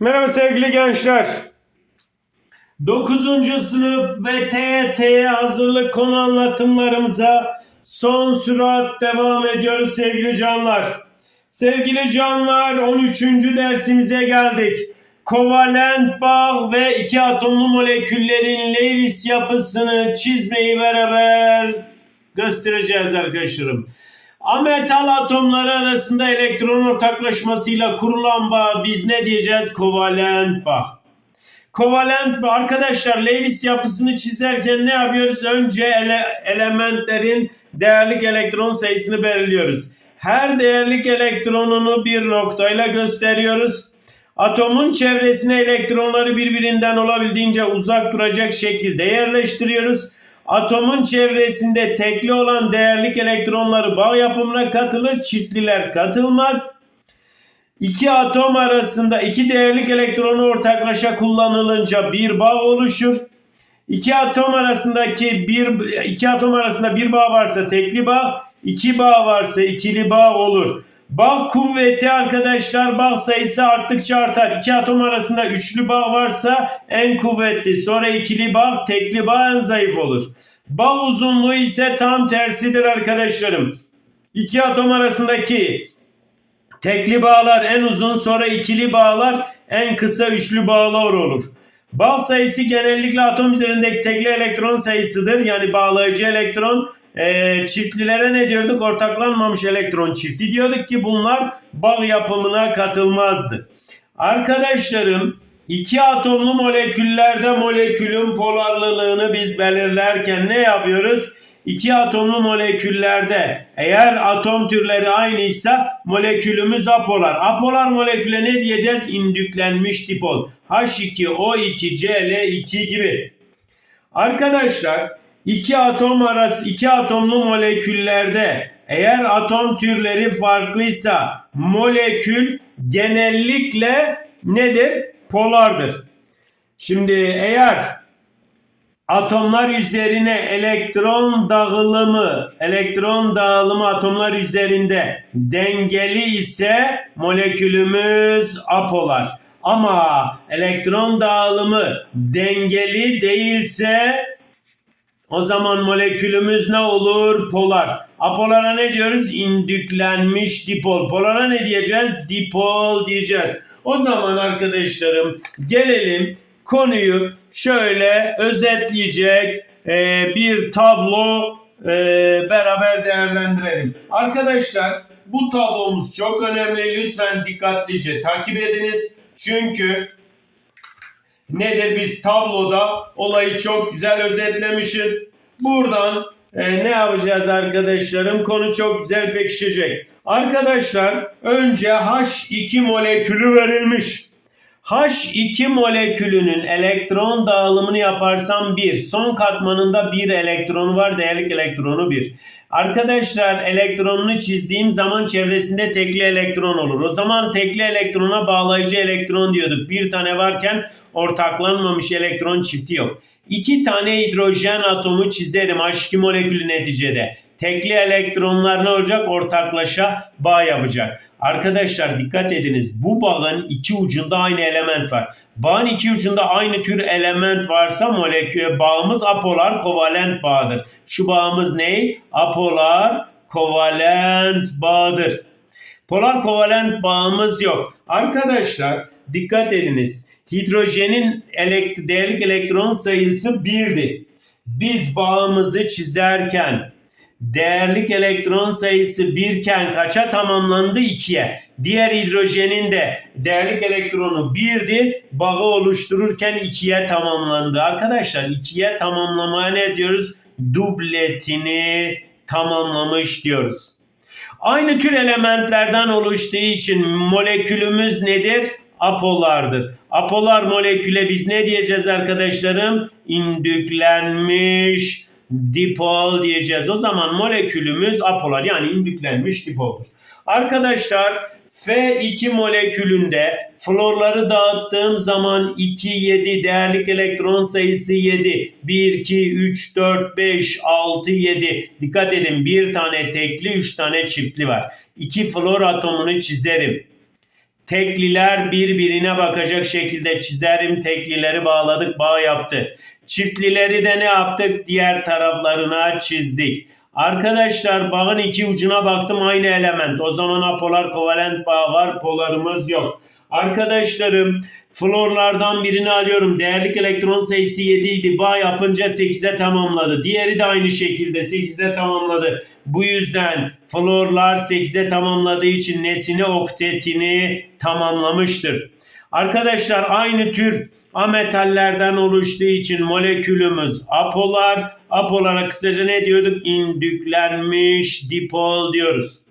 Merhaba sevgili gençler. 9. sınıf ve TYT'ye hazırlık konu anlatımlarımıza son sürat devam ediyoruz sevgili canlar. Sevgili canlar 13. dersimize geldik. Kovalent bağ ve iki atomlu moleküllerin Lewis yapısını çizmeyi beraber göstereceğiz arkadaşlarım. Ametal atomları arasında elektron ortaklaşmasıyla kurulan bağ biz ne diyeceğiz? Kovalent bağ. Kovalent bağ. Arkadaşlar Lewis yapısını çizerken ne yapıyoruz? Önce ele- elementlerin değerlik elektron sayısını belirliyoruz. Her değerlik elektronunu bir noktayla gösteriyoruz. Atomun çevresine elektronları birbirinden olabildiğince uzak duracak şekilde yerleştiriyoruz. Atomun çevresinde tekli olan değerlik elektronları bağ yapımına katılır, çiftliler katılmaz. İki atom arasında iki değerlik elektronu ortaklaşa kullanılınca bir bağ oluşur. İki atom arasındaki bir iki atom arasında bir bağ varsa tekli bağ, iki bağ varsa ikili bağ olur. Bağ kuvveti arkadaşlar bağ sayısı arttıkça artar. İki atom arasında üçlü bağ varsa en kuvvetli, sonra ikili bağ, tekli bağ en zayıf olur. Bağ uzunluğu ise tam tersidir arkadaşlarım. İki atom arasındaki tekli bağlar en uzun, sonra ikili bağlar en kısa üçlü bağlar olur. Bağ sayısı genellikle atom üzerindeki tekli elektron sayısıdır. Yani bağlayıcı elektron. Ee, çiftlilere ne diyorduk? Ortaklanmamış elektron çifti diyorduk ki bunlar bağ yapımına katılmazdı. Arkadaşlarım iki atomlu moleküllerde molekülün polarlılığını biz belirlerken ne yapıyoruz? İki atomlu moleküllerde eğer atom türleri aynıysa molekülümüz apolar. Apolar moleküle ne diyeceğiz? İndüklenmiş dipol. H2O2 Cl2 gibi. Arkadaşlar iki atom arası iki atomlu moleküllerde eğer atom türleri farklıysa molekül genellikle nedir? Polardır. Şimdi eğer atomlar üzerine elektron dağılımı, elektron dağılımı atomlar üzerinde dengeli ise molekülümüz apolar. Ama elektron dağılımı dengeli değilse o zaman molekülümüz ne olur? Polar. Apolara ne diyoruz? İndüklenmiş dipol. Polara ne diyeceğiz? Dipol diyeceğiz. O zaman arkadaşlarım gelelim konuyu şöyle özetleyecek e, bir tablo e, beraber değerlendirelim. Arkadaşlar bu tablomuz çok önemli. Lütfen dikkatlice takip ediniz. Çünkü nedir biz tabloda olayı çok güzel özetlemişiz. Buradan e, ne yapacağız arkadaşlarım? Konu çok güzel pekişecek. Arkadaşlar önce H2 molekülü verilmiş. H2 molekülünün elektron dağılımını yaparsam 1. Son katmanında 1 elektronu var. Değerlik elektronu 1. Arkadaşlar elektronunu çizdiğim zaman çevresinde tekli elektron olur. O zaman tekli elektrona bağlayıcı elektron diyorduk. Bir tane varken ortaklanmamış elektron çifti yok. İki tane hidrojen atomu çizerim H2 molekülü neticede. Tekli elektronlar ne olacak? Ortaklaşa bağ yapacak. Arkadaşlar dikkat ediniz. Bu bağın iki ucunda aynı element var. Bağın iki ucunda aynı tür element varsa molekül bağımız apolar kovalent bağdır. Şu bağımız ne? Apolar kovalent bağdır. Polar kovalent bağımız yok. Arkadaşlar dikkat ediniz. Hidrojenin elekt değerlik elektron sayısı 1'di. Biz bağımızı çizerken değerlik elektron sayısı 1 iken kaça tamamlandı? 2'ye. Diğer hidrojenin de değerlik elektronu 1'di. Bağı oluştururken 2'ye tamamlandı. Arkadaşlar 2'ye tamamlamaya ne diyoruz? Dubletini tamamlamış diyoruz. Aynı tür elementlerden oluştuğu için molekülümüz nedir? Apolardır. Apolar moleküle biz ne diyeceğiz arkadaşlarım? İndüklenmiş dipol diyeceğiz. O zaman molekülümüz apolar yani indüklenmiş dipoldur. Arkadaşlar F2 molekülünde florları dağıttığım zaman 2, 7 değerlik elektron sayısı 7. 1, 2, 3, 4, 5, 6, 7. Dikkat edin bir tane tekli 3 tane çiftli var. 2 flor atomunu çizerim. Tekliler birbirine bakacak şekilde çizerim. Teklileri bağladık, bağ yaptı. Çiftlileri de ne yaptık? Diğer taraflarına çizdik. Arkadaşlar bağın iki ucuna baktım aynı element. O zaman apolar kovalent bağ var, polarımız yok. Arkadaşlarım florlardan birini alıyorum. Değerlik elektron sayısı 7 idi. Bağ yapınca 8'e tamamladı. Diğeri de aynı şekilde 8'e tamamladı. Bu yüzden florlar 8'e tamamladığı için nesini oktetini tamamlamıştır. Arkadaşlar aynı tür ametallerden oluştuğu için molekülümüz apolar. Apolara kısaca ne diyorduk? İndüklenmiş dipol diyoruz.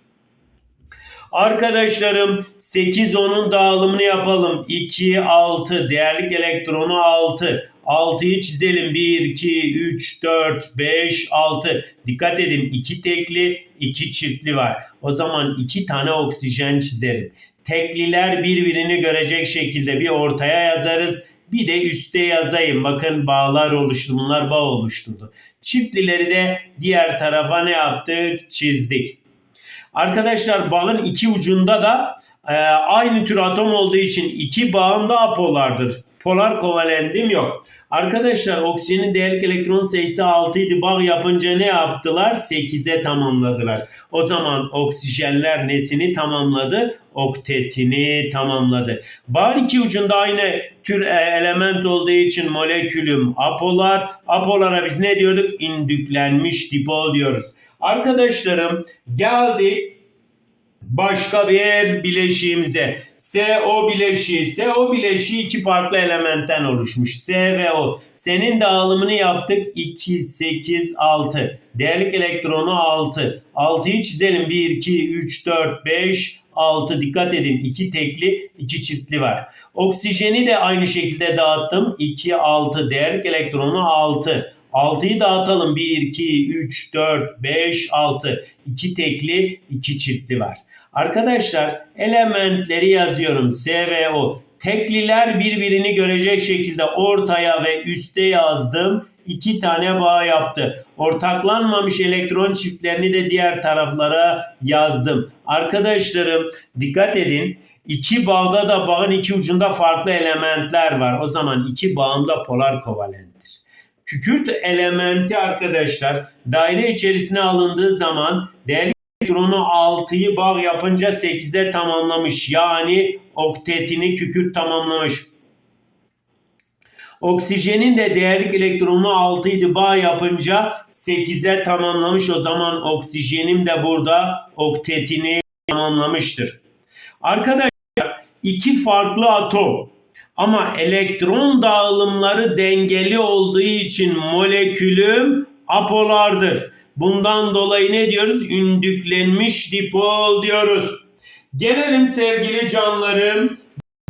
Arkadaşlarım 8 10'un dağılımını yapalım. 2 6 değerlik elektronu 6. 6'yı çizelim. 1 2 3 4 5 6. Dikkat edin 2 tekli 2 çiftli var. O zaman 2 tane oksijen çizerim. Tekliler birbirini görecek şekilde bir ortaya yazarız. Bir de üste yazayım. Bakın bağlar oluştu. Bunlar bağ oluşturdu. Çiftlileri de diğer tarafa ne yaptık? Çizdik. Arkadaşlar bağın iki ucunda da e, aynı tür atom olduğu için iki bağım da apolardır. Polar kovalentim yok. Arkadaşlar oksijenin değerlik elektron sayısı 6 idi. Bağ yapınca ne yaptılar? 8'e tamamladılar. O zaman oksijenler nesini tamamladı? Oktetini tamamladı. Bağın iki ucunda aynı tür e, element olduğu için molekülüm apolar. Apolara biz ne diyorduk? İndüklenmiş dipol diyoruz. Arkadaşlarım geldik başka bir bileşiğimize. SO bileşiği. SO bileşiği iki farklı elementten oluşmuş. S ve O. Senin dağılımını yaptık. 2, 8, 6. Değerlik elektronu 6. 6'yı çizelim. 1, 2, 3, 4, 5, 6. Dikkat edin. 2 tekli, 2 çiftli var. Oksijeni de aynı şekilde dağıttım. 2, 6. Değerlik elektronu 6. 6'yı dağıtalım. 1, 2, 3, 4, 5, 6. 2 tekli, 2 çiftli var. Arkadaşlar elementleri yazıyorum. S ve O. Tekliler birbirini görecek şekilde ortaya ve üste yazdım. İki tane bağ yaptı. Ortaklanmamış elektron çiftlerini de diğer taraflara yazdım. Arkadaşlarım dikkat edin. İki bağda da bağın iki ucunda farklı elementler var. O zaman iki bağımda polar kovalenttir. Kükürt elementi arkadaşlar daire içerisine alındığı zaman değerli elektronu 6'yı bağ yapınca 8'e tamamlamış. Yani oktetini kükürt tamamlamış. Oksijenin de değerlik elektronu 6 idi bağ yapınca 8'e tamamlamış. O zaman oksijenim de burada oktetini tamamlamıştır. Arkadaşlar iki farklı atom ama elektron dağılımları dengeli olduğu için molekülüm apolardır. Bundan dolayı ne diyoruz? Ündüklenmiş dipol diyoruz. Gelelim sevgili canlarım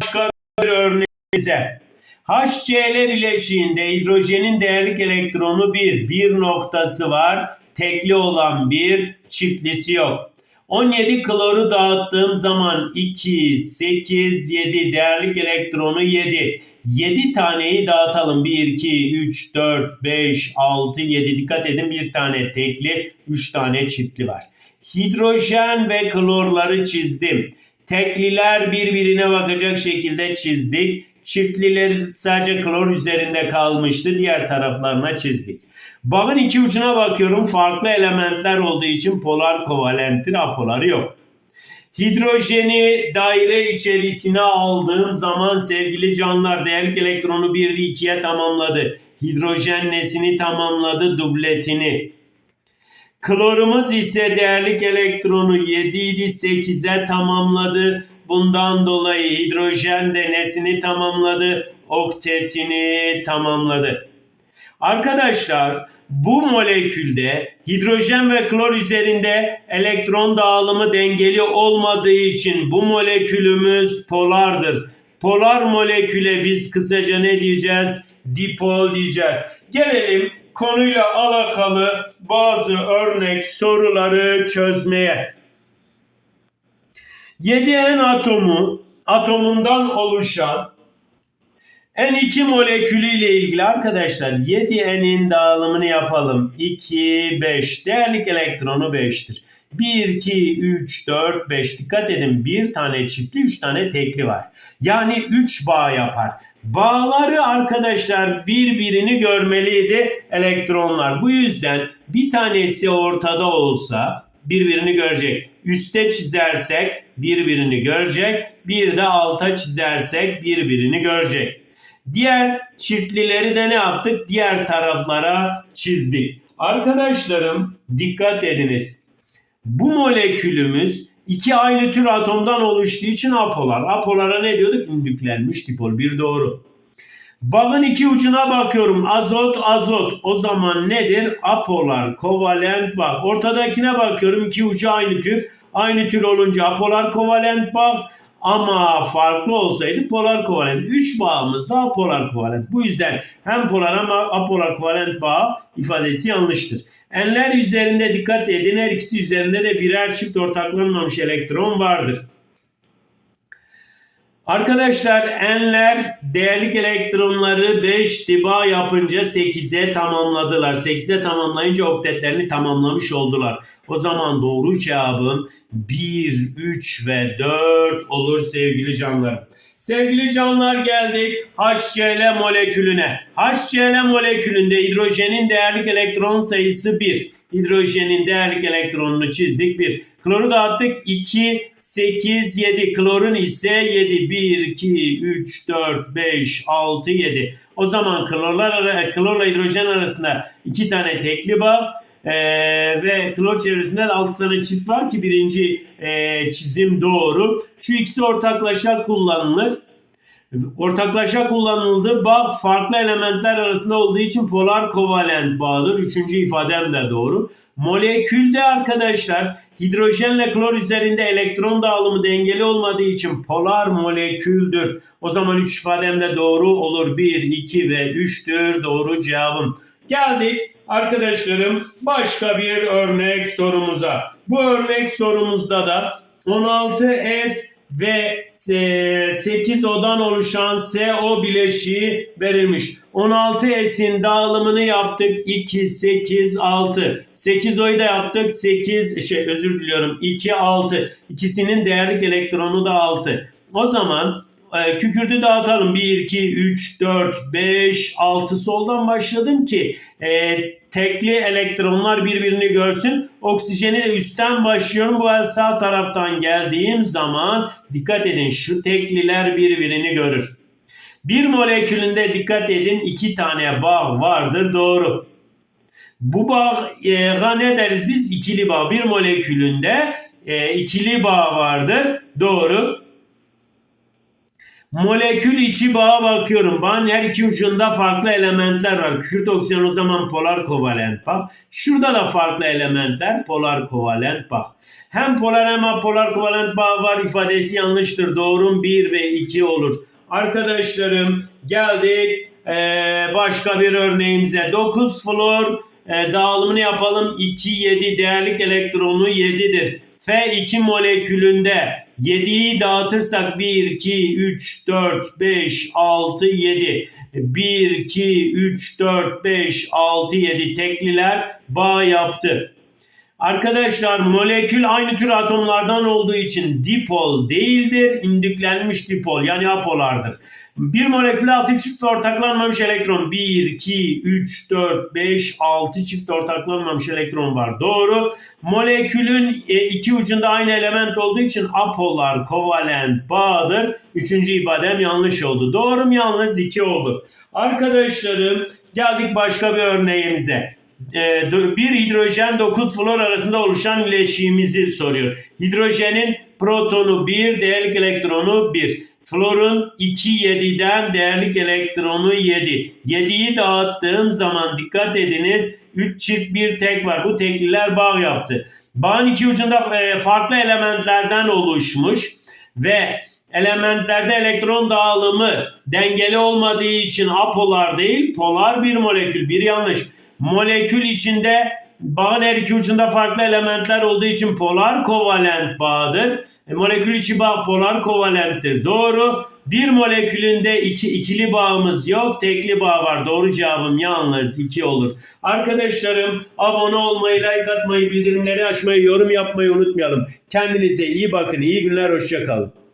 başka bir örneğimize. HCl bileşiğinde hidrojenin değerlik elektronu 1. Bir noktası var. Tekli olan bir, çiftlisi yok. 17 kloru dağıttığım zaman 2, 8, 7 değerlik elektronu 7. 7 taneyi dağıtalım. 1, 2, 3, 4, 5, 6, 7. Dikkat edin bir tane tekli, 3 tane çiftli var. Hidrojen ve klorları çizdim. Tekliler birbirine bakacak şekilde çizdik. Çiftliler sadece klor üzerinde kalmıştı. Diğer taraflarına çizdik. Bağın iki ucuna bakıyorum. Farklı elementler olduğu için polar kovalenttir. Apoları yok. Hidrojeni daire içerisine aldığım zaman sevgili canlar değerlik elektronu 1'de 2'ye tamamladı. Hidrojen nesini tamamladı? Dubletini. Klorumuz ise değerlik elektronu 7 idi 8'e tamamladı. Bundan dolayı hidrojen de nesini tamamladı? Oktetini tamamladı. Arkadaşlar bu molekülde hidrojen ve klor üzerinde elektron dağılımı dengeli olmadığı için bu molekülümüz polardır. Polar moleküle biz kısaca ne diyeceğiz? Dipol diyeceğiz. Gelelim konuyla alakalı bazı örnek soruları çözmeye. 7N atomu atomundan oluşan N2 molekülü ile ilgili arkadaşlar 7N'in dağılımını yapalım. 2, 5. Değerlik elektronu 5'tir. 1, 2, 3, 4, 5. Dikkat edin bir tane çiftli, 3 tane tekli var. Yani 3 bağ yapar. Bağları arkadaşlar birbirini görmeliydi elektronlar. Bu yüzden bir tanesi ortada olsa birbirini görecek. Üste çizersek birbirini görecek. Bir de alta çizersek birbirini görecek. Diğer çiftlileri de ne yaptık? Diğer taraflara çizdik. Arkadaşlarım dikkat ediniz. Bu molekülümüz iki aynı tür atomdan oluştuğu için apolar. Apolara ne diyorduk? İndüklenmiş dipol. Bir doğru. Bağın iki ucuna bakıyorum. Azot, azot. O zaman nedir? Apolar, kovalent bağ. Ortadakine bakıyorum. iki ucu aynı tür. Aynı tür olunca apolar, kovalent bağ. Ama farklı olsaydı polar kovalent. Üç bağımız da apolar kovalent. Bu yüzden hem polar hem apolar kovalent bağ ifadesi yanlıştır. Enler üzerinde dikkat edin. Her ikisi üzerinde de birer çift ortaklanmamış elektron vardır. Arkadaşlar enler değerlik elektronları 5 tiba yapınca 8'e tamamladılar. 8'e tamamlayınca oktetlerini tamamlamış oldular. O zaman doğru cevabın 1, 3 ve 4 olur sevgili canlarım. Sevgili canlar geldik HCl molekülüne. HCl molekülünde hidrojenin değerlik elektron sayısı 1. Hidrojenin değerlik elektronunu çizdik 1. Kloru dağıttık 2, 8, 7. Klorun ise 7. 1, 2, 3, 4, 5, 6, 7. O zaman klorlar, klorla hidrojen arasında iki tane tekli bağ ee, ve klor çevresinde de 6 tane çift var ki birinci e, çizim doğru. Şu ikisi ortaklaşa kullanılır. Ortaklaşa kullanıldı. Bağ farklı elementler arasında olduğu için polar kovalent bağdır. Üçüncü ifadem de doğru. Molekülde arkadaşlar hidrojenle klor üzerinde elektron dağılımı dengeli olmadığı için polar moleküldür. O zaman üç ifadem de doğru olur. 1, 2 ve 3'tür doğru cevabım. Geldik arkadaşlarım başka bir örnek sorumuza. Bu örnek sorumuzda da 16S ve 8 odan oluşan SO bileşiği verilmiş. 16S'in dağılımını yaptık. 2, 8, 6. 8 O'yu da yaptık. 8, şey özür diliyorum. 2, 6. İkisinin değerlik elektronu da 6. O zaman e, kükürdü dağıtalım. 1, 2, 3, 4, 5, 6 soldan başladım ki e, tekli elektronlar birbirini görsün. Oksijeni de üstten başlıyorum. Bu sağ taraftan geldiğim zaman dikkat edin şu tekliler birbirini görür. Bir molekülünde dikkat edin iki tane bağ vardır. Doğru. Bu bağa ne deriz biz? İkili bağ. Bir molekülünde e, ikili bağ vardır. Doğru. Molekül içi bağa bakıyorum. Bağın her iki ucunda farklı elementler var. Kükürt oksijen o zaman polar kovalent bağ. Şurada da farklı elementler polar kovalent bağ. Hem polar hem apolar kovalent bağ var ifadesi yanlıştır. Doğrum 1 ve 2 olur. Arkadaşlarım geldik ee, başka bir örneğimize. 9 flor e, dağılımını yapalım. 2, 7 değerlik elektronu 7'dir. F2 molekülünde 7'yi dağıtırsak 1, 2, 3, 4, 5, 6, 7. 1, 2, 3, 4, 5, 6, 7 tekliler bağ yaptı. Arkadaşlar molekül aynı tür atomlardan olduğu için dipol değildir. İndüklenmiş dipol yani apolardır. Bir molekülde 6 çift ortaklanmamış elektron. 1, 2, 3, 4, 5, 6 çift ortaklanmamış elektron var. Doğru. Molekülün e, iki ucunda aynı element olduğu için apolar kovalent bağdır. Üçüncü ifadem yanlış oldu. Doğru mu yalnız 2 oldu. Arkadaşlarım geldik başka bir örneğimize. E, bir hidrojen 9 flor arasında oluşan bileşiğimizi soruyor. Hidrojenin protonu 1, değerlik elektronu 1. Florun 2 7'den değerlik elektronu 7. 7'yi dağıttığım zaman dikkat ediniz 3 çift bir tek var. Bu tekliler bağ yaptı. Bağın iki ucunda e, farklı elementlerden oluşmuş ve elementlerde elektron dağılımı dengeli olmadığı için apolar değil polar bir molekül. Bir yanlış. Molekül içinde bağın her iki ucunda farklı elementler olduğu için polar kovalent bağdır. E, molekül içi bağ polar kovalenttir. Doğru. Bir molekülünde iki, ikili bağımız yok, tekli bağ var. Doğru cevabım yalnız 2 olur. Arkadaşlarım abone olmayı, like atmayı, bildirimleri açmayı, yorum yapmayı unutmayalım. Kendinize iyi bakın, iyi günler, hoşçakalın.